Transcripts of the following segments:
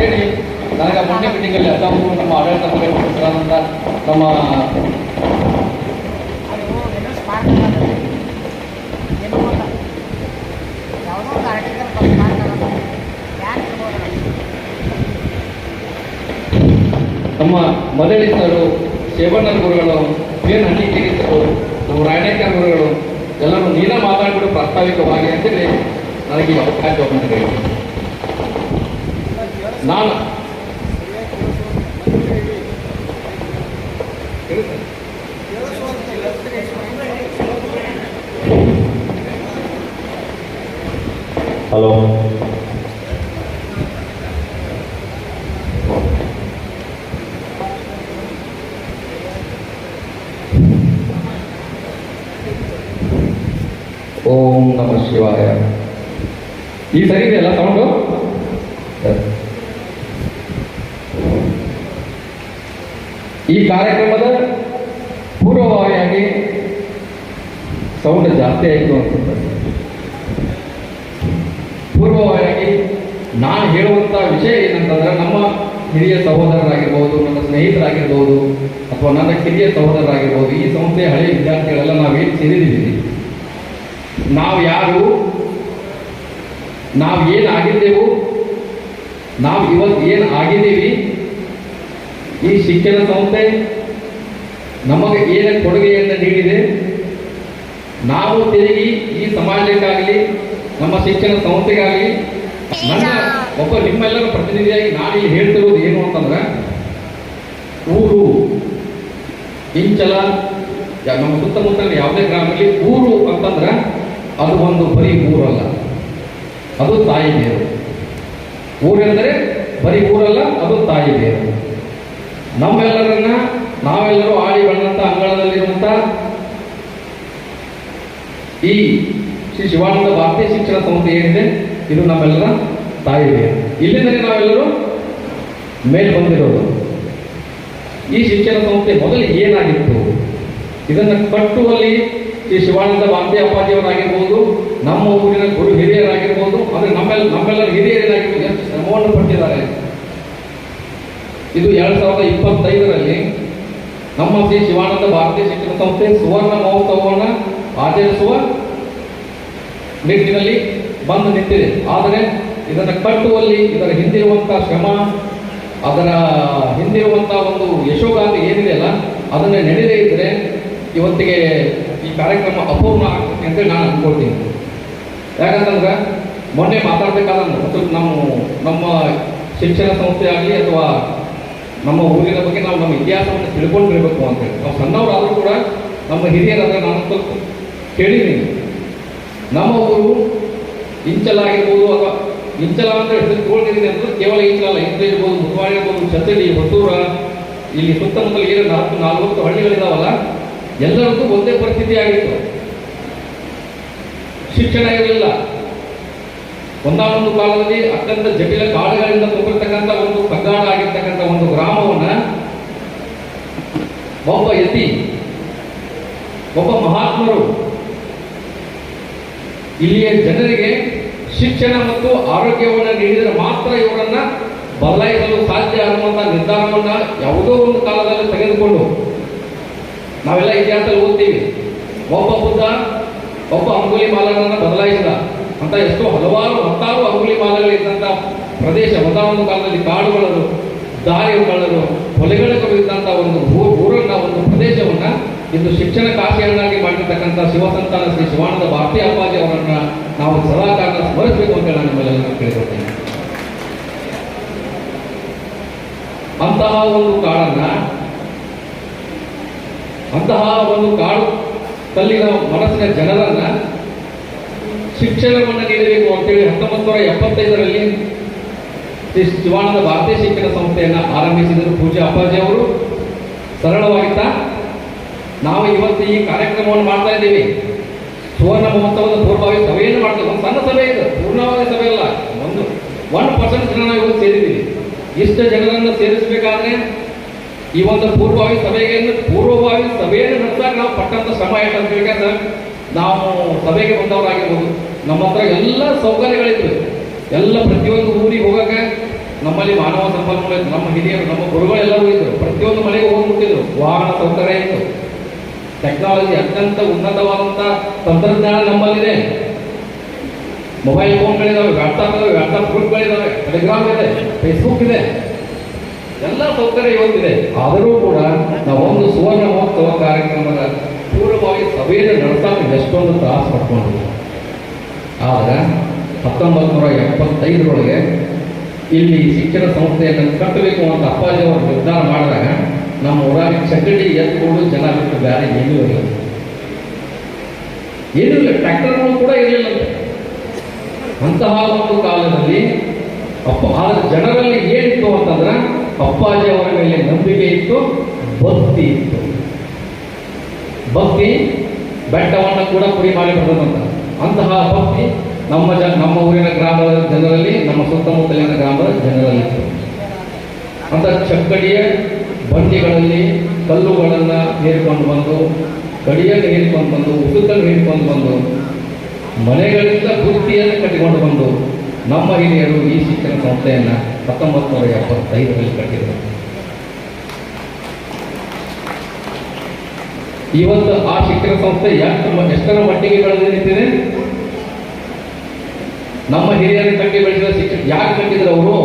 ಅಂತೇಳಿ ನನಗೆ ಮೊನ್ನೆ ಮೀಟಿಂಗಲ್ಲಿ ಅದಾವರು ನಮ್ಮ ಆಡಳಿತ ಮಂಡಳಿಗಳಾದಂಥ ನಮ್ಮ ನಮ್ಮ ಮದಳಿ ಸರು ಆಗಲ್ಲ ಗುರುಗಳು ಏನು ಯಾವುದೋ ಸರು ನಮ್ಮ ರಾಯಣೇಕರ್ ಗುರುಗಳು ಎಲ್ಲರೂ ನೀನ ಮಾತಾಡಿಬಿಟ್ಟು ಪ್ರಾಸ್ತಾವಿಕವಾಗಿ ಅಂತೇಳಿ ನನಗೆ ಅವಕಾಶ ಬಂದಿದೆ ನಾನು ಹಲೋ ಓಂ ನಮ ಶಿವಾಯ ಈ ಸರಿ ಇದೆಯಲ್ಲ ಸೌಂಡು ಈ ಕಾರ್ಯಕ್ರಮದ ಪೂರ್ವಭಾವಿಯಾಗಿ ಸೌಂಡ್ ಜಾಸ್ತಿ ಆಯಿತು ಅಂತ ಪೂರ್ವಭಾವಿಯಾಗಿ ನಾನು ಹೇಳುವಂಥ ವಿಷಯ ಏನಂತಂದ್ರೆ ನಮ್ಮ ಹಿರಿಯ ಸಹೋದರರಾಗಿರ್ಬೋದು, ನನ್ನ ಸ್ನೇಹಿತರಾಗಿರ್ಬೋದು, ಅಥವಾ ನನ್ನ ಕಿರಿಯ ಸಹೋದರರಾಗಿರ್ಬೋದು, ಈ ಸಂಸ್ಥೆಯ ಹಳೆಯ ವಿದ್ಯಾರ್ಥಿಗಳೆಲ್ಲ ನಾವೇನು ಸೇರಿದ್ದೀವಿ. ನಾವು ಯಾರು? ನಾವು ಏನು ಆಗಿದ್ದೆವು ನಾವು ಇವತ್ತು ಏನು ಆಗಿದ್ದೀವಿ ಈ ಶಿಕ್ಷಣ ಸಂಸ್ಥೆ ನಮಗೆ ಏನು ಕೊಡುಗೆಯನ್ನು ನೀಡಿದೆ, ನಾವು ತಿರುಗಿ ಈ ಸಮಾಜಕ್ಕಾಗಲಿ, ನಮ್ಮ ಶಿಕ್ಷಣ ಸಂಸ್ಥೆಗಾಗಲಿ, ನನ್ನ ಒಬ್ಬ ನಿಮ್ಮೆಲ್ಲರ ಪ್ರತಿನಿಧಿಯಾಗಿ ನಾನು ಇಲ್ಲಿ ಹೇಳ್ತಿರೋದು ಏನು ಅಂತಂದ್ರೆ, ಊರು, ಇಂಚಲ ನಮ್ಮ ಸುತ್ತಮುತ್ತಲಿನ ಯಾವುದೇ ಗ್ರಾಮದಲ್ಲಿ ಊರು ಅಂತಂದ್ರೆ ಅದು ಒಂದು ಬರೀ ಊರಲ್ಲ, ಅದು ತಾಯಿ ಬೇರು. ಊರೆಂದರೆ ಬರೀ ಊರಲ್ಲ, ಅದು ತಾಯಿ ಬೇರು. ನಮ್ಮೆಲ್ಲರನ್ನ ನಾವೆಲ್ಲರೂ ಆಡಿ ಬಂದಂಥ ಅಂಗಳದಲ್ಲಿರುವಂಥ ಈ ಶ್ರೀ ಶಿವಾನಂದ ಭಾರತೀಯ ಶಿಕ್ಷಣ ಸಂಸ್ಥೆ ಏನಿದೆ, ಇದು ನಮ್ಮೆಲ್ಲರ ತಾಯಿದೆ. ಇಲ್ಲಿಂದಲೇ ನಾವೆಲ್ಲರೂ ಮೇಲೆ ಬಂದಿರೋದು. ಈ ಶಿಕ್ಷಣ ಸಂಸ್ಥೆ ಮೊದಲು ಏನಾಗಿತ್ತು? ಇದನ್ನು ಕಟ್ಟುವಲ್ಲಿ ಶ್ರೀ ಶಿವಾನಂದ ಭಾರತೀಯ ಅಪ್ಪಾಜಿಯವರಾಗಿರ್ಬೋದು, ನಮ್ಮ ಊರಿನ ಗುರು ಹಿರಿಯರಾಗಿರ್ಬೋದು, ಅಂದರೆ ನಮ್ಮೆಲ್ಲ ನಮ್ಮೆಲ್ಲರ ಹಿರಿಯರಾಗಿರ್ಬೋದು ಎಷ್ಟು ಶ್ರಮವನ್ನು ಪಟ್ಟಿದ್ದಾರೆ. ಇದು ಎರಡ್ ಸಾವಿರದ ಇಪ್ಪತ್ತೈದರಲ್ಲಿ ನಮ್ಮ ಶ್ರೀ ಶಿವಾನಂದ ಭಾರತೀಯ ಶಿಕ್ಷಣ ಸಂಸ್ಥೆ ಸುವರ್ಣ ಮಹೋತ್ಸವವನ್ನು ಆಚರಿಸುವ ನಿಟ್ಟಿನಲ್ಲಿ ಬಂದು ನಿಂತಿದೆ. ಆದರೆ ಇದನ್ನು ಕಟ್ಟುವಲ್ಲಿ ಇದರ ಹಿಂದಿರುವಂಥ ಶ್ರಮ, ಅದರ ಹಿಂದಿರುವಂಥ ಒಂದು ಯಶೋಗಾಥೆ ಏನಿದೆ ಅಲ್ಲ, ಅದನ್ನು ನಡೆದೇ ಇದ್ದರೆ ಇವತ್ತಿಗೆ ಈ ಕಾರ್ಯಕ್ರಮ ಅಪೂರ್ಣ ಆಗ್ತದೆ ಅಂತ ನಾನು ಅನ್ಕೊಳ್ತೀನಿ. ಯಾಕಂತಂದ್ರೆ ಮೊನ್ನೆ ಮಾತಾಡಬೇಕಾದ ನಮ್ಮ ನಮ್ಮ ಶಿಕ್ಷಣ ಸಂಸ್ಥೆ ಆಗಲಿ ಅಥವಾ ನಮ್ಮ ಊರಿನ ಬಗ್ಗೆ ನಾವು ನಮ್ಮ ಇತಿಹಾಸವನ್ನು ತಿಳ್ಕೊಂಡು ಬರಬೇಕು ಅಂತೇಳಿ ನಾವು ಸಣ್ಣವರಾದರೂ ಕೂಡ ನಮ್ಮ ಹಿರಿಯರಾದ ನಾನು ಸ್ವಲ್ಪ ಕೇಳಿದ್ದೀನಿ. ನಮ್ಮ ಊರು ಇಂಚಲ ಆಗಿರ್ಬೋದು ಅಥವಾ ಇಂಚಲ ಅಂತ ಹೆಸರು ಅಂದರೆ ಕೇವಲ ಇಂಚಲ ಇಂಚಲ ಇರ್ಬೋದು ಮುಖವಾಡ ಇರ್ಬೋದು ಚತ್ತಡಿ ಹೊಸೂರ, ಇಲ್ಲಿ ಸುತ್ತಮುತ್ತಲ ಏನು ನಾಲ್ಕು, ನಾಲ್ವತ್ತು ಹಳ್ಳಿಗಳಿದಾವಲ್ಲ, ಎಲ್ಲರದ್ದು ಒಂದೇ ಪರಿಸ್ಥಿತಿ ಆಗಿತ್ತು. ಶಿಕ್ಷಣ ಇರಲಿಲ್ಲ. ಒಂದಾನೊಂದು ಕಾಲದಲ್ಲಿ ಅತ್ಯಂತ ಜಟಿಲ ಕಾಡುಗಳಿಂದ ತುಂಬಿರ್ತಕ್ಕಂಥ ಒಂದು ಕಗ್ಗಾಡ ಆಗಿರ್ತಕ್ಕಂಥ ಒಂದು ಗ್ರಾಮವನ್ನ ಒಬ್ಬ ಯತಿ, ಒಬ್ಬ ಮಹಾತ್ಮರು ಇಲ್ಲಿಯ ಜನರಿಗೆ ಶಿಕ್ಷಣ ಮತ್ತು ಆರೋಗ್ಯವನ್ನು ನೀಡಿದರೆ ಮಾತ್ರ ಇವರನ್ನ ಬದಲಾಯಿಸಲು ಸಾಧ್ಯ ಅನ್ನುವಂಥ ನಿರ್ಧಾರವನ್ನ ಯಾವುದೋ ಒಂದು ಕಾಲದಲ್ಲಿ ತೆಗೆದುಕೊಂಡು ನಾವೆಲ್ಲ ಇತಿಹಾಸದಲ್ಲಿ ಓದ್ತೀವಿ. ಒಬ್ಬ ಬುದ್ಧ, ಒಬ್ಬ ಅಂಗುಲಿ ಮಾಲನನ್ನ ಬದಲಾಯಿಸಿದ. ಅಂತ ಎಷ್ಟೋ ಹಲವಾರು ಹತ್ತಾರು ಅಂಗುಲಿ ಮಾಲಗಳಿದ್ದಂಥ ಪ್ರದೇಶ ಒಂದಾನೊಂದು ಕಾಲದಲ್ಲಿ ಕಾಡುಗಳರು ದಾರಿಗಳರು ಹೊಲೆಗಳ ಇದ್ದಂಥ ಒಂದು ಊರು ಊರನ್ನ ಒಂದು ಪ್ರದೇಶವನ್ನ ಇಂದು ಶಿಕ್ಷಣ ಕಾಶಿಯನ್ನಾಗಿ ಮಾಡಿರ್ತಕ್ಕಂಥ ಶಿವಸಂತಾನ ಶ್ರೀ ಶಿವಾನಂದ ಭಾರತೀಯ ಅಪ್ಪಾಜಿ ಅವರನ್ನ ನಾವು ಸದಾಕಾಲ ಸ್ಮರಿಸಬೇಕು ಅಂತ ನಾನು ನಿಮ್ಮೆಲ್ಲ ಕೇಳಿಕೊಳ್ತೇನೆ. ಅಂತಹ ಒಂದು ಕಾಡನ್ನ, ಅಂತಹ ಒಂದು ಕಾಡು ಕಲ್ಲಿನ ಮನಸ್ಸಿನ ಜನರನ್ನ ಶಿಕ್ಷಣವನ್ನು ನೀಡಬೇಕು ಅಂತೇಳಿ ಹತ್ತೊಂಬತ್ತು ನೂರ ಎಪ್ಪತ್ತೈದರಲ್ಲಿ ಶಿವಾನಂದ ಭಾರತೀಯ ಶಿಕ್ಷಣ ಸಂಸ್ಥೆಯನ್ನು ಆರಂಭಿಸಿದರು ಪೂಜಾ ಅಪ್ಪಾಜಿ ಅವರು. ಸರಳವಾಗಿತ್ತ, ನಾವು ಇವತ್ತು ಈ ಕಾರ್ಯಕ್ರಮವನ್ನು ಮಾಡ್ತಾ ಇದ್ದೀವಿ. ಸುವರ್ಣ ಮಹೋತ್ಸವದ ಪೂರ್ವಭಾವಿ ಸಭೆಯನ್ನು ಮಾಡ್ತೇವೆ ಒಂದು ಸಣ್ಣ ಸಭೆ ಇದು, ಪೂರ್ಣವಾದ ಸಭೆ ಅಲ್ಲ, ಒಂದು ಒನ್ ಪರ್ಸೆಂಟ್ ಜನ ಇವತ್ತು ಸೇರಿದ್ದೀವಿ. ಇಷ್ಟು ಜನರನ್ನು ಸೇರಿಸಬೇಕಾದ್ರೆ ಈ ಒಂದು ಪೂರ್ವಭಾವಿ ಸಭೆಗೆ ಪೂರ್ವಭಾವಿ ಸಭೆಯನ್ನು ನಡೆದಾಗ ನಾವು ಪಟ್ಟಂತ ಶ್ರಮ ಅಂತ ಹೇಳಿದ್ರೆ ನಾವು ಸಭೆಗೆ ಬಂದವರಾಗಿರ್ಬೋದು. ನಮ್ಮ ಹತ್ರ ಎಲ್ಲ ಸೌಕರ್ಯಗಳಿತ್ತು ಎಲ್ಲ ಪ್ರತಿಯೊಂದು ಊರಿಗೆ ಹೋಗಕ್ಕೆ ನಮ್ಮಲ್ಲಿ ಮಾನವ ಸಂಪನ್ಮೂಲ ಇತ್ತು. ನಮ್ಮ ಹಿರಿಯರು, ನಮ್ಮ ಗುರುಗಳೆಲ್ಲರೂ ಇದ್ದರು. ಪ್ರತಿಯೊಂದು ಮನೆಗೆ ಹೋಗ್ಬಿಟ್ಟಿದ್ರು. ವಾಹನ ಸೌಕರ್ಯ ಇತ್ತು. ಟೆಕ್ನಾಲಜಿ ಅತ್ಯಂತ ಉನ್ನತವಾದಂಥ ತಂತ್ರಜ್ಞಾನ ನಮ್ಮಲ್ಲಿದೆ. ಮೊಬೈಲ್ ಫೋನ್ಗಳಿದ್ದಾವೆ ವಾಟ್ಸಾಪ್ ಇದಾವೆ ವಾಟ್ಸಾಪ್ ಗ್ರೂಪ್ಗಳಿದ್ದಾವೆ ಟೆಲಿಗ್ರಾಮ್ ಇದೆ ಫೇಸ್ಬುಕ್ ಇದೆ. ಎಲ್ಲ ಸೌಕರ್ಯ ಇವತ್ತಿದೆ. ಆದರೂ ಕೂಡ ನಾವೊಂದು ಸುವರ್ಣ ಮಹೋತ್ಸವ ಕಾರ್ಯಕ್ರಮದ ಪೂರ್ವವಾಗಿ ಸಭೆಯನ್ನು ನಡೆಸಲು ಎಷ್ಟೊಂದು ತ್ರಾಸ ಪಡ್ಕೊಂಡಿದ್ವಿ ಆದರೆ ಹತ್ತೊಂಬತ್ತು ನೂರ ಎಪ್ಪತ್ತೈದರೊಳಗೆ ಇಲ್ಲಿ ಶಿಕ್ಷಣ ಸಂಸ್ಥೆಯನ್ನು ಕಟ್ಟಬೇಕು ಅಂತ ಅಪ್ಪಾಜಿ ಅವರು ನಿರ್ಧಾರ ಮಾಡಿದಾಗ ನಮ್ಮ ಊರಾಗ ಚಕಡಿ ಎತ್ಕೊಂಡು ಜನ ಬಿಟ್ಟು ಬೇರೆ ಏನೂ ಇರಲಿಲ್ಲ. ಏನೂ ಇಲ್ಲ ಟ್ರ್ಯಾಕ್ಟರ್ಗಳು ಕೂಡ ಇರಲಿಲ್ಲ ಅಂತಹ ಒಂದು ಕಾಲದಲ್ಲಿ ಅಪ್ಪ, ಆದ್ರೆ ಜನರಲ್ಲಿ ಏನಿತ್ತು ಅಂತಂದ್ರೆ ಅಪ್ಪಾಜಿ ಅವರ ಮೇಲೆ ನಂಬಿಕೆ ಇತ್ತು, ಭಕ್ತಿ ಇತ್ತು. ಭಕ್ತಿ ಬೆಟ್ಟವನ್ನು ಕೂಡ ಪುಡಿ ಮಾಡಿ ಬರ್ತದಂತ ಅಂತಹ ಭಕ್ತಿ ನಮ್ಮ ಜ, ನಮ್ಮ ಊರಿನ ಗ್ರಾಮದ ಜನರಲ್ಲಿ, ನಮ್ಮ ಸುತ್ತಮುತ್ತಲಿನ ಗ್ರಾಮದ ಜನರಲ್ಲಿ. ಅಂತ ಚಕ್ಕಡಿಯ ಬಂಡಿಗಳಲ್ಲಿ ಕಲ್ಲುಗಳನ್ನು ಹೇರಿಕೊಂಡು ಬಂದು ಕಡಿಯಲ್ಲಿ ಹೇರಿಕೊಂಡು ಬಂದು, ಉಸುಕನ್ನು ಹೇರಿಕೊಂಡು ಬಂದು, ಮನೆಗಳಿಂದ ಬುತ್ತಿಯನ್ನು ಕಟ್ಟಿಕೊಂಡು ಬಂದು, ನಮ್ಮ ಹಿರಿಯರು ಈ ಶಿಕ್ಷಣ ಸಂಸ್ಥೆಯನ್ನು ಹತ್ತೊಂಬತ್ತು ನೂರ ಎಪ್ಪತ್ತೈದರಲ್ಲಿ ಕಟ್ಟಿದರು. ಇವತ್ತು ಆ ಶಿಕ್ಷಣ ಸಂಸ್ಥೆ ಎಷ್ಟು ಎಷ್ಟರ ಮಟ್ಟಿಗೆ ಬೆಳೆದು ನಿಂತಿದೆ? ನಮ್ಮ ಹಿರಿಯರು ಕಟ್ಟಿ ಬೆಳೆಸಿದ ಶಿಕ್ಷಣ ಯಾಕೆ ಕಟ್ಟಿದ್ರು ಅವರು?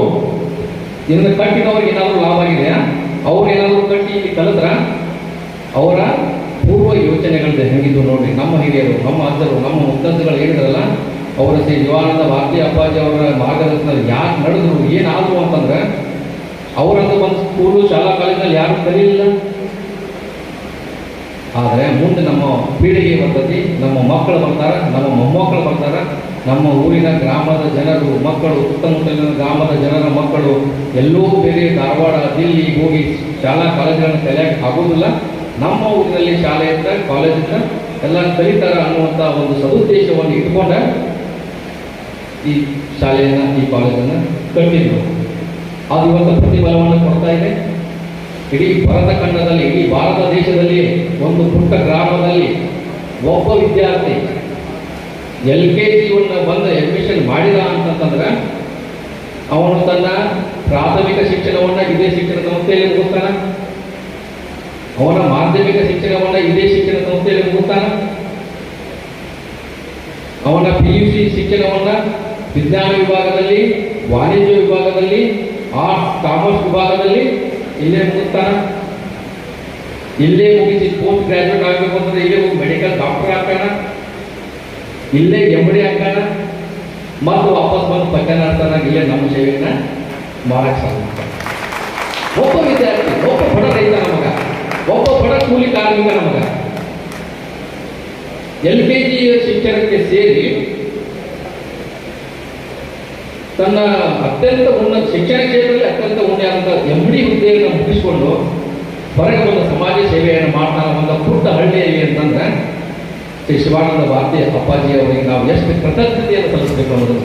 ಇದನ್ನು ಕಟ್ಟಿದವ್ರಿಗೆ ಏನಾದರೂ ಲಾಭ ಆಗಿದೆ ಅವ್ರು ಏನಾದರೂ ಕಟ್ಟಿ ಕಲಿತ್ರ ಅವರ ಪೂರ್ವ ಯೋಚನೆಗಳಿದೆ ಹೆಂಗಿದ್ದು ನೋಡ್ರಿ. ನಮ್ಮ ಹಿರಿಯರು, ನಮ್ಮ ಅಜ್ಜರು, ನಮ್ಮ ಮುತ್ತಜ್ಜಗಳು ಹೇಳಿದ್ರಲ್ಲ, ಅವರ ಶ್ರೀ ಜೀವಾನಂದ ಭಾರತಿ ಅಪ್ಪಾಜಿ ಅವರ ಮಾರ್ಗದರ್ಶನದಲ್ಲಿ ಯಾಕೆ ನಡೆದ್ರು, ಏನಾದ್ರು ಅಂತಂದ್ರೆ ಅವರನ್ನು ಒಂದು ಸ್ಕೂಲು, ಶಾಲಾ, ಕಾಲೇಜಿನಲ್ಲಿ ಯಾರು ಕಲಿಯಲಿಲ್ಲ ಆದರೆ ಮುಂದೆ ನಮ್ಮ ಪೀಳಿಗೆ ಬರ್ತದೆ, ನಮ್ಮ ಮಕ್ಕಳು ಬರ್ತಾರೆ, ನಮ್ಮ ಮೊಮ್ಮಕ್ಕಳು ಬರ್ತಾರೆ, ನಮ್ಮ ಊರಿನ ಗ್ರಾಮದ ಜನರು, ಮಕ್ಕಳು, ಸುತ್ತಮುತ್ತಲಿನ ಗ್ರಾಮದ ಜನರ ಮಕ್ಕಳು, ಎಲ್ಲೋ ಬೇರೆ ಧಾರವಾಡ, ದಿಲ್ಲಿ ಹೋಗಿ ಶಾಲಾ ಕಾಲೇಜುಗಳನ್ನು ಕಲಿಯಕ್ಕೆ ಆಗೋದಿಲ್ಲ. ನಮ್ಮ ಊರಿನಲ್ಲಿ ಶಾಲೆ ಇದ್ದ ಕಾಲೇಜ್ ಇದ್ದ ಎಲ್ಲ ಕಲಿತಾರ ಅನ್ನುವಂಥ ಒಂದು ಸದುದ್ದೇಶವನ್ನು ಇಟ್ಕೊಂಡ ಈ ಶಾಲೆಯನ್ನು, ಈ ಕಾಲೇಜನ್ನು ಕಟ್ಟಿದ್ರು. ಅದು ಇವತ್ತು ಪ್ರತಿಫಲವನ್ನು ಕೊಡ್ತಾ ಇದೆ. ಇಡೀ ಭಾರತ ಖಂಡದಲ್ಲಿ, ಇಡೀ ಭಾರತ ದೇಶದಲ್ಲಿ ಒಂದು ಪುಟ್ಟ ಗ್ರಾಮದಲ್ಲಿ ಒಬ್ಬ ವಿದ್ಯಾರ್ಥಿ ಎಲ್ ಕೆ ಜಿಯನ್ನು ಬಂದು ಅಡ್ಮಿಷನ್ ಮಾಡಿದ ಅಂತಂತಂದ್ರೆ, ಅವನು ತನ್ನ ಪ್ರಾಥಮಿಕ ಶಿಕ್ಷಣವನ್ನು ಇದೇ ಶಿಕ್ಷಣ ಸಂಸ್ಥೆಯಲ್ಲಿ ಮುಗಿಸ್ತಾನ. ಅವನ ಮಾಧ್ಯಮಿಕ ಶಿಕ್ಷಣವನ್ನು ಇದೇ ಶಿಕ್ಷಣ ಸಂಸ್ಥೆಯಲ್ಲಿ ಮುಗಿಸ್ತಾನ. ಅವನ ಪಿ ಯು ಸಿ ಶಿಕ್ಷಣವನ್ನು ವಿಜ್ಞಾನ ವಿಭಾಗದಲ್ಲಿ, ವಾಣಿಜ್ಯ ವಿಭಾಗದಲ್ಲಿ, ಆರ್ಟ್ಸ್, ಕಾಮರ್ಸ್ ವಿಭಾಗದಲ್ಲಿ ಇಲ್ಲೇ ಮುಗಿತಾನ ಇಲ್ಲೇ ಮುಗಿಸಿ ಪೋಸ್ಟ್ ಗ್ರಾಜುಯೇಟ್ ಆಗಬೇಕು ಅಂದ್ರೆ ಇಲ್ಲೇ ಹೋಗಿ ಮೆಡಿಕಲ್ ಡಾಕ್ಟರ್ ಆಗ್ತಾನ? ಇಲ್ಲೇ ಎಂ ಡಿ ಆಗ್ತಾನ? ಮತ್ತು ವಾಪಸ್ ಬಂದು ಪಟ್ಟಣಾಡ್ತಾನ ಇಲ್ಲೇ ನಮ್ಮ ಸೇವೆಯನ್ನ ಮಾಡಕ್ ಸಾಧ್ಯ ಒಬ್ಬ ವಿದ್ಯಾರ್ಥಿ, ಒಬ್ಬ ಬಡ ರೈತ ನಮಗ, ಒಬ್ಬ ಬಡ ಕೂಲಿ ಕಾರ್ಮಿಕ ನಮಗ, ಎಲ್ ಕೆ ಜಿ ಶಿಕ್ಷಣಕ್ಕೆ ಸೇರಿ ತನ್ನ ಅತ್ಯಂತ ಉನ್ನತ ಶಿಕ್ಷಣ ಕ್ಷೇತ್ರದಲ್ಲಿ ಅತ್ಯಂತ ಉನ್ನತ ಎಂ ಡಿ ಹುದ್ದೆಯನ್ನು ಮುಗಿಸಿಕೊಂಡು ಹೊರಗೆ ಬಂದ ಸಮಾಜ ಸೇವೆಯನ್ನು ಮಾಡ್ತಾ ಒಂದು ಪುಟ್ಟ ಹಳ್ಳಿಯಲ್ಲಿ ಅಂತಂದ್ರೆ ಶ್ರೀ ಶಿವಾನಂದ ಭಾರತಿ ಅಪ್ಪಾಜಿ ಅವರಿಗೆ ನಾವು ಎಷ್ಟು ಕೃತಜ್ಞತೆಯನ್ನು ಸಲ್ಲಿಸಬೇಕು ಅನ್ನೋದು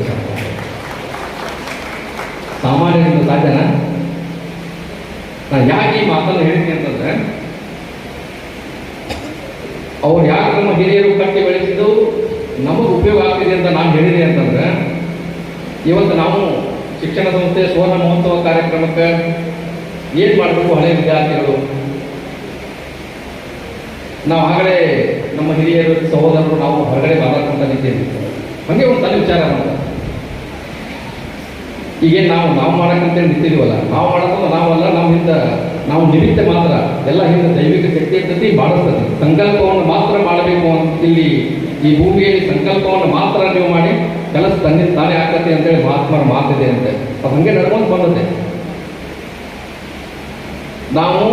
ಸಾಮಾನ್ಯರಿಂದ ಸಾಧ್ಯನ? ನಾನು ಯಾಕೆ ಈ ಮಾತನ್ನು ಹೇಳ್ತೀನಿ ಅಂತಂದ್ರೆ, ಅವ್ರು ಯಾರು ನಮ್ಮ ಹಿರಿಯರು ಕಟ್ಟಿ ಬೆಳೆಸಿದ್ದು ನಮಗೆ ಉಪಯೋಗ ಆಗ್ತಿದೆ ಅಂತ ನಾನು ಹೇಳಿದೆ ಅಂತಂದ್ರೆ ಇವತ್ತು ನಾವು ಶಿಕ್ಷಣ ಸಂಸ್ಥೆ ಸುವರ್ಣ ಮಹೋತ್ಸವ ಕಾರ್ಯಕ್ರಮಕ್ಕೆ ಏನು ಮಾಡಬೇಕು ಹಳೆ ವಿದ್ಯಾರ್ಥಿಗಳು? ನಾವು ಆಗಲೇ ನಮ್ಮ ಹಿರಿಯರು, ಸಹೋದರರು ನಾವು ಹೊರಗಡೆ ಮಾತಾಡ್ಕೊಂತ ನಿಂತೀವಿ ಹಂಗೆ ಒಂದು ತಲೆ ವಿಚಾರ ಈಗೇನು ನಾವು ನಾವು ಮಾಡಕ್ಕಂತೇಳಿ ನಿಂತಿದ್ದೀವಲ್ಲ? ನಾವು ಮಾಡೋದು ನಾವಲ್ಲ ನಮ್ಮ ಹಿಂದ ನಾವು ನಿಮಿತ್ತ ಮಾತ್ರ ಎಲ್ಲ ಹಿಂದ ದೈವಿಕ ಶಕ್ತಿ ಇರ್ತೈತಿ ಮಾಡಿಸ್ತದೆ ಸಂಕಲ್ಪವನ್ನು ಮಾತ್ರ ಮಾಡಬೇಕು ಅಂತ ಇಲ್ಲಿ ಈ ಭೂಮಿಯಲ್ಲಿ ಸಂಕಲ್ಪವನ್ನು ಮಾತ್ರ ನೀವು ಮಾಡಿ ಕೆಲಸ ತನ್ನಿಂದ ತಾನೇ ಆಗ್ತದೆ ಅಂತೇಳಿ ಮಹಾತ್ಮರ ಮಾತಿದೆ ಅಂತ. ಅದು ಹಂಗೆ ನಡ್ಕೊಂಡು ಬಂದತೆ ನಾವು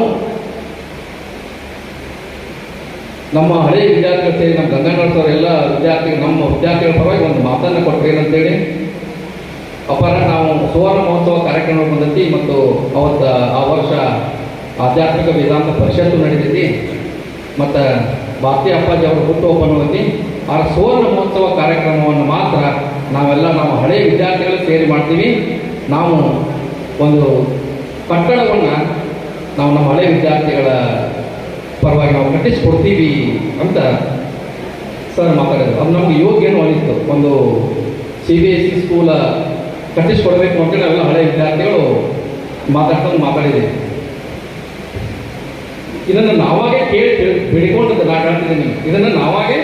ನಮ್ಮ ಹಳೆಯ ವಿದ್ಯಾರ್ಥಿಗಳು ಸೇರಿ ನಮ್ಮ ಗಂಗಾ ಸರ್ ಎಲ್ಲ ವಿದ್ಯಾರ್ಥಿ, ನಮ್ಮ ವಿದ್ಯಾರ್ಥಿಗಳ ಪರವಾಗಿ ಒಂದು ಮಾತನ್ನು ಕೊಟ್ಟರು ಏನಂತೇಳಿ, ಅಪರ ನಾವು ಸುವರ್ಣ ಮಹೋತ್ಸವ ಕಾರ್ಯಕ್ರಮ ಬಂದೈತಿ ಮತ್ತು ಅವತ್ತು ಆ ವರ್ಷ ಆಧ್ಯಾತ್ಮಿಕ ವೇದಾಂತ ಪರಿಷತ್ತು ನಡೀತೈತಿ. ಮತ್ತು ಭಾರತೀಯ ಅಪ್ಪಾಜಿ ಅವರು ಹುಟ್ಟು ಓಪನ್ ಹೋಗಿ ಆ ಸುವರ್ಣ ಮಹೋತ್ಸವ ಕಾರ್ಯಕ್ರಮವನ್ನು ಮಾತ್ರ ನಾವೆಲ್ಲ ನಾವು ಹಳೆಯ ಸೇರಿ ಮಾಡ್ತೀವಿ. ನಾವು ಒಂದು ಕಟ್ಟಡವನ್ನು ನಾವು ನಮ್ಮ ಹಳೆ ವಿದ್ಯಾರ್ಥಿಗಳ ಪರವಾಗಿ ನಾವು ಕಟ್ಟಿಸ್ಕೊಡ್ತೀವಿ ಅಂತ ಸರ್ ಮಾತಾಡಿದ್ರು. ಅದು ನಮ್ಗೆ ಯೋಗ್ಯನೂ ಒಂದು C B S C school ಕಟ್ಟಿಸ್ಕೊಡ್ಬೇಕು ಅಂತೇಳಿ ನಾವೆಲ್ಲ ಹಳೆ ವಿದ್ಯಾರ್ಥಿಗಳು ಮಾತಾಡ್ಕೊಂಡು ಮಾತಾಡಿದೆ ಇದನ್ನು ನಾವಾಗೆ ಕೇಳಿ ಬೆಳಿಕೊಂಡು ನಾನು ಹೇಳ್ತಿದ್ದೀನಿ. ಇದನ್ನು ನಾವಾಗೆ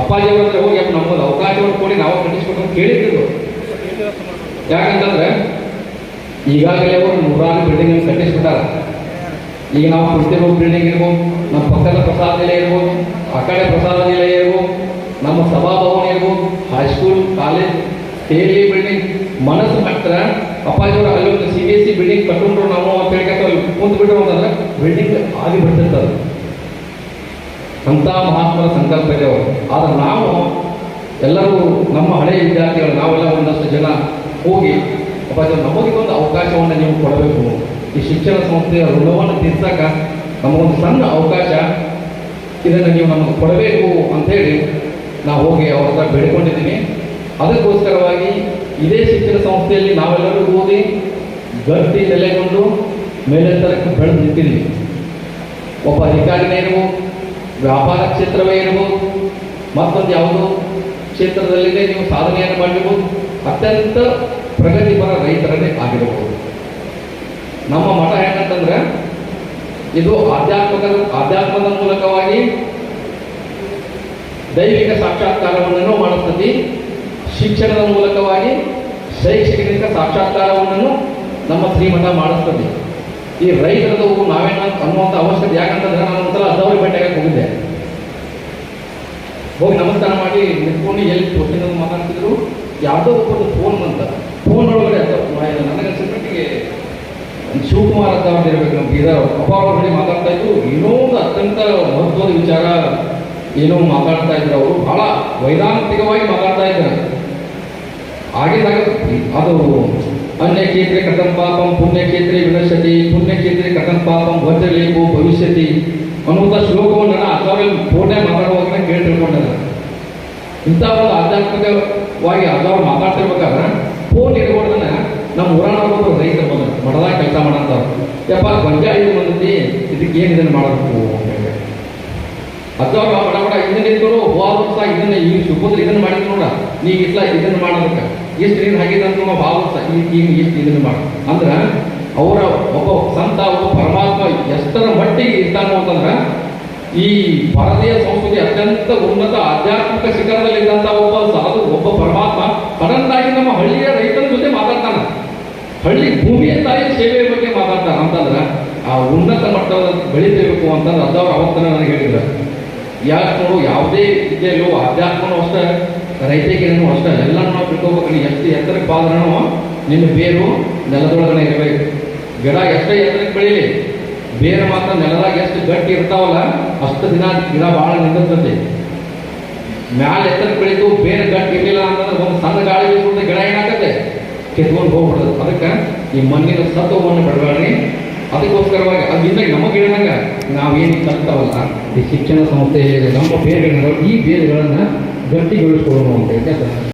ಅಪ್ಪಾಜಿ ಹತ್ರ ಹೋಗಿ ನಮ್ಮ ಅವಕಾಶವನ್ನು ಕೊಡಿ, ನಾವು ಕಟ್ಟಿಸ್ಕೊಂಡು ಕೇಳಿದ್ರು. ಯಾಕಂತಂದ್ರೆ ಈಗಾಗಲೇ ಒಂದು ನೂರಾರು ಬಿಲ್ಡಿಂಗ್ ಕಟ್ಟಿಸ್ಬಿಟ್ಟಾರ. ಈಗ ನಾವು ಕುಳಿತಿರೋ ಬಿಲ್ಡಿಂಗ್ ಇರ್ಬೋದು, ನಮ್ಮ ಪಕ್ಕದ ಪ್ರಸಾದ ನಿಲಯ ಇರ್ಬೋದು, ಆ ಕಡೆ ಪ್ರಸಾದ ನಿಲಯ ಇರ್ಬೋದು, ನಮ್ಮ ಸಭಾಭವನ ಇರ್ಬೋದು ಹೈಸ್ಕೂಲ್ ಕಾಲೇಜ್ ತೇಲಿ ಬಿಲ್ಡಿಂಗ್ ಮನಸ್ಸು ಮಾತ್ರ ಅಪ್ಪಾಜಿಯವರು ಅಲ್ಲೊಂದು C B S C building ಕಟ್ಕೊಂಡ್ರು ನಾವು ಅಂತ ಹೇಳ್ಕೊತ ಕುಂತು ಬಿಟ್ಟರು ಅಂತಂದ್ರೆ ಬಿಲ್ಡಿಂಗ್ ಆಗಿ ಬಿಡ್ತಿರ್ತದೆ ಅಂತ ಮಹಾತ್ಮರ ಸಂಕಲ್ಪ ಇದೆ ಅವರು ಆದ್ರೆ ನಾವು ಎಲ್ಲರೂ ನಮ್ಮ ಹಳೆಯ ವಿದ್ಯಾರ್ಥಿಗಳು, ನಾವೆಲ್ಲ ಒಂದಷ್ಟು ಜನ ಹೋಗಿ ಅಪ್ಪಾಜಿ ಒಂದು ಅವಕಾಶವನ್ನು ನೀವು ಕೊಡಬೇಕು. ಈ ಶಿಕ್ಷಣ ಸಂಸ್ಥೆಯ ಋಣವನ್ನು ತೀರ್ಸಕ ನಮಗೊಂದು ಸಣ್ಣ ಅವಕಾಶ ಇದನ್ನು ನೀವು ನಮಗೆ ಕೊಡಬೇಕು ಅಂತೇಳಿ ನಾವು ಹೋಗಿ ಅವ್ರ ಹತ್ರ ಬೇಡಿಕೊಂಡಿದ್ದೀನಿ. ಅದಕ್ಕೋಸ್ಕರವಾಗಿ ಇದೇ ಶಿಕ್ಷಣ ಸಂಸ್ಥೆಯಲ್ಲಿ ನಾವೆಲ್ಲರೂ ಓದಿ ಗಟ್ಟಿ ನೆಲೆಗೊಂಡು ಮೇಲೆತ್ತರಕ್ಕೆ ಬೆಳೆದು ನಿಂತಿದ್ದೀವಿ ಒಬ್ಬ ಅಧಿಕಾರಿನೇ ಇರ್ಬೋದು, ವ್ಯಾಪಾರ ಕ್ಷೇತ್ರವೇ ಇರ್ಬೋದು, ಮತ್ತೊಂದು ಯಾವುದೋ ಕ್ಷೇತ್ರದಲ್ಲಿದೆ ನೀವು ಸಾಧನೆಯನ್ನು ಮಾಡಿರ್ಬೋದು ಅತ್ಯಂತ ಪ್ರಗತಿಪರ ರೈತರನ್ನೇ ಆಗಿರಬಹುದು ನಮ್ಮ ಮಠ ಏನಂತಂದ್ರೆ, ಇದು ಆಧ್ಯಾತ್ಮಕ ಆಧ್ಯಾತ್ಮದ ಮೂಲಕವಾಗಿ ದೈವಿಕ ಸಾಕ್ಷಾತ್ಕಾರವನ್ನು ಮಾಡುತ್ತದೆ. ಶಿಕ್ಷಣದ ಮೂಲಕವಾಗಿ ಶೈಕ್ಷಣಿಕ ಸಾಕ್ಷಾತ್ಕಾರವನ್ನು ನಮ್ಮ ಶ್ರೀಮಠ ಮಾಡಿಸ್ತದೆ. ಈ ರೈತರದು ನಾವೇನ ಅನ್ನುವಂಥ ಅವಶ್ಯಕತೆ ಯಾಕಂತಂದ್ರೆ ನಾನು ಒಂದ್ಸಲ ಹದ್ದವ್ರಿಗೆ ಭೇಟಿಯಾಗಕ್ಕೆ ಹೋಗಿದ್ದೆ. ಹೋಗಿ ನಮಸ್ಕಾರ ಮಾಡಿ ನಿಂತ್ಕೊಂಡು ಎಲ್ಲಿ ಯಾವುದೋ ಒಬ್ಬರು ಫೋನ್ ಅಂತ ಫೋನ್ ಒಳಗಡೆ ಅದು. ನನಗೆ ಅನ್ಸಿದ್ದಮಟ್ಟಿಗೆ ಶಿವಕುಮಾರ್ ಅಂತ ಇರಬೇಕು ನಮ್ಮ ಬೀದರ್ ಅಪ್ಪ ಮಾತಾಡ್ತಾ ಇದ್ರು. ಏನೋ ಒಂದು ಅತ್ಯಂತ ಮಹತ್ವದ ವಿಚಾರ ಏನೋ ಮಾತಾಡ್ತಾ ಇದ್ರು ಅವರು. ಬಹಳ ವೈದಾಂತಿಕವಾಗಿ ಮಾತಾಡ್ತಾ ಇದ್ದಾರೆ ಆಗಿದ್ದಾಗ ಅದು ಅನ್ಯಕ್ಷೇತ್ರೆ ಕಥಂ ಪಾಪಂ ಪುಣ್ಯಕ್ಷೇತ್ರೆ ವಿನಶತಿ ಪುಣ್ಯಕ್ಷೇತ್ರೆ ಕಥಂ ಪಾಪಂ ವಜ್ರಲೇಪು ಭವಿಷ್ಯತಿ ಅನ್ನುವಂಥ ಶ್ಲೋಕವನ್ನು ನಾನು ಅಥವಾ ಫೋಟೆ ಮಾತಾಡುವಾಗ ಕೇಳಿ ಇಂಥ ಒಂದು ಆಧ್ಯಾತ್ಮಿಕವಾಗಿ ಅದ್ರವ್ರು ಮಾತಾಡ್ತಿರ್ಬೇಕಾದ್ರೆ ಫೋನ್ ಇಟ್ಕೊಂಡ್ರೆ ನಮ್ಮ ಊರಾಣ ಒಬ್ಬರು ರೈತರು ಬಂದ, ಮಠದಾಗ ಕೆಲಸ ಮಾಡಂತವ್ರು ಯಪ್ಪ ಗೊಂಜಾಳ ಇದು ಬಂದೈತಿ, ಇದಕ್ಕೆ ಏನು ಇದನ್ನು ಮಾಡಬೇಕು? ಅಂತ ಹೇಳಿ. ಮಡ ಮಡ ಇದನ್ನ ಇದ್ರು ಹೋದ ಇದನ್ನ ಈ ಸುಪುತ್ರ ಇದನ್ನ ಮಾಡಿದ್ರು ನೋಡ. ನೀ ಇಟ್ಲ, ಇದನ್ನ ಮಾಡೋದಕ್ಕೆ. ಎಷ್ಟು ನೀನು ಹಾಕಿದ ಅಂತ ನಾವು ಈಗ ಎಷ್ಟು ಇದನ್ನ ಮಾಡ. ಅಂದ್ರೆ, ಅವರ ಒಬ್ಬ ಸಂತ, ಒಬ್ಬ ಪರಮಾತ್ಮ ಎಷ್ಟರ ಮಟ್ಟಿಗೆ ಇರ್ತಾನೋ ಅಂತಂದ್ರೆ ಈ ಭಾರತೀಯ ಸಂಸ್ಕೃತಿ ಅತ್ಯಂತ ಉನ್ನತ ಆಧ್ಯಾತ್ಮಿಕ ಶಿಖರದಲ್ಲಿ ಇದ್ದಂಥ ಒಬ್ಬ ಸಾಧು, ಒಬ್ಬ ಪರಮಾತ್ಮ, ಸಡನ್ನಾಗಿ ನಮ್ಮ ಹಳ್ಳಿಯ ರೈತನ ಜೊತೆ ಮಾತಾಡ್ತಾನೆ. ಹಳ್ಳಿ ಭೂಮಿಯ ತಾಯಿ ಸೇವೆಯ ಬಗ್ಗೆ ಮಾತಾಡ್ತಾನೆ ಅಂತಂದ್ರೆ, ಆ ಉನ್ನತ ಮಟ್ಟದ ಬೆಳಿಬೇಕು ಅಂತಂದ್ರೆ ಅದವ್ರು ಅವತ್ತನ ನನಗೆ ಹೇಳಿದ್ರು. ಯಾಕೆ ನೋಡು, ಯಾವುದೇ ವಿದ್ಯೆಯಲ್ಲೂ ಆಧ್ಯಾತ್ಮನೂ ಅಷ್ಟೇ ರೈತಿಕೇನು ಅಷ್ಟೇ, ಎಲ್ಲನೂ ನಾವು ತಿಳ್ಕೊಬೇಕು ನೀ, ಎಷ್ಟು ಎತ್ತರಕ್ಕೆ ಬಾದ್ರೂ ನಿನ್ನ ಬೇರು ನೆಲದೊಳಗನೆ ಇರಬೇಕು. ಗಿಡ ಎಷ್ಟೇ ಎತ್ತರಕ್ಕೆ ಬೆಳೀಲಿ ಬೇರೆ ಮಾತ್ರ ನೆಲದಾಗ ಎಷ್ಟು ಗಟ್ಟಿ ಇರ್ತಾವಲ್ಲ, ಅಷ್ಟು ದಿನ ಗಿಡ ಭಾಳ ನಿಂದಿರ್ತದೆ. ಮ್ಯಾಲ ಎತ್ತರ ಬೆಳೀತು ಬೇರೆ ಗಟ್ಟಿ ಇರಲಿಲ್ಲ ಅಂತಂದ್ರೆ ಒಂದು ಸಣ್ಣ ಗಾಳಿ ಬೀಸ್ಬಿಟ್ಟು ಗಿಡ ಏನಾಗತ್ತೆ? ಕೆತ್ಕೊಂಡು ಹೋಗ್ಬಿಡೋದು ಅದಕ್ಕೆ ಈ ಮಣ್ಣಿನ ಸತ್ವವನ್ನು ಬಿಡಬೇಡ್ರಿ ಅದಕ್ಕೋಸ್ಕರವಾಗಿ ಅದರಿಂದ ನಮಗೆ ನಾವು ನಾವೇನು ಕಲ್ತಾವಲ್ಲ, ಈ ಶಿಕ್ಷಣ ಸಂಸ್ಥೆ, ನಮ್ಮ ಬೇರುಗಳನ್ನ ಈ ಬೇರುಗಳನ್ನು ಗಟ್ಟಿಗೊಳಿಸ್ಕೊಳ್ಳೋಣ ಅಂತ